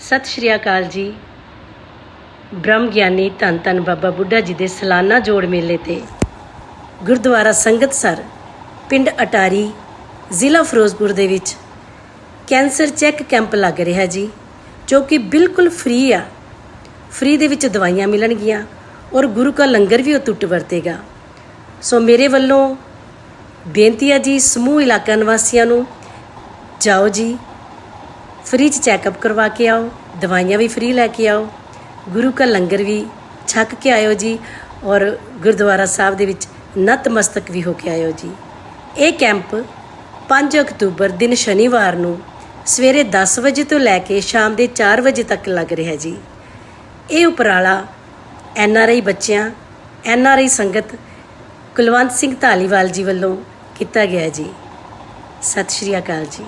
ਸਤਿ ਸ਼੍ਰੀ ਅਕਾਲ ਜੀ। ਬ੍ਰਹਮ ਗਿਆਨੀ ਧੰਨ ਧੰਨ ਬਾਬਾ ਬੁੱਢਾ ਜੀ ਦੇ ਸਾਲਾਨਾ ਜੋੜ ਮੇਲੇ ਤੇ ਗੁਰਦੁਆਰਾ ਸੰਗਤ ਸਰ, ਪਿੰਡ ਅਟਾਰੀ, ਜ਼ਿਲ੍ਹਾ ਫਿਰੋਜ਼ਪੁਰ ਦੇ ਵਿੱਚ ਕੈਂਸਰ ਚੈੱਕ ਕੈਂਪ ਲੱਗ ਰਿਹਾ ਜੀ, ਜੋ ਕਿ ਬਿਲਕੁਲ ਫ੍ਰੀ ਆ। ਫ੍ਰੀ ਦੇ ਵਿੱਚ ਦਵਾਈਆਂ ਮਿਲਣਗੀਆਂ ਔਰ ਗੁਰੂ ਕਾ ਲੰਗਰ ਵੀ ਉਹ ਟੁੱਟ ਵਰਤੇਗਾ। ਸੋ ਮੇਰੇ ਵੱਲੋਂ ਬੇਨਤੀ ਆ ਜੀ, ਸਮੂਹ ਇਲਾਕਾ ਨਿਵਾਸੀਆਂ ਨੂੰ, ਜਾਓ ਜੀ ਫ੍ਰੀ ਚ ਚੈੱਕਅਪ ਕਰਵਾ ਕੇ ਆਓ, ਦਵਾਈਆਂ ਵੀ ਫ੍ਰੀ ਲੈ ਕੇ ਆਓ, ਗੁਰੂ ਕਾ ਲੰਗਰ ਵੀ ਛੱਕ ਕੇ ਆਇਓ ਜੀ ਔਰ ਗੁਰਦੁਆਰਾ ਸਾਹਿਬ ਦੇ ਵਿੱਚ ਨਤਮਸਤਕ ਵੀ ਹੋ ਕੇ ਆਇਓ ਜੀ। ਇਹ ਕੈਂਪ 5 ਅਕਤੂਬਰ ਦਿਨ ਸ਼ਨੀਵਾਰ ਨੂੰ ਸਵੇਰੇ 10 ਵਜੇ ਤੋਂ ਲੈ ਕੇ ਸ਼ਾਮ ਦੇ 4 ਵਜੇ ਤੱਕ ਲੱਗ ਰਿਹਾ ਜੀ। ਇਹ ਉਪਰਾਲਾ ਐਨ ਆਰ ਆਈ ਬੱਚਿਆਂ, ਐਨ ਆਰ ਆਈ ਸੰਗਤ ਕੁਲਵੰਤ ਸਿੰਘ ਧਾਲੀਵਾਲ ਜੀ ਵੱਲੋਂ ਕੀਤਾ ਗਿਆ ਜੀ। ਸਤਿ ਸ਼੍ਰੀ ਅਕਾਲ ਜੀ।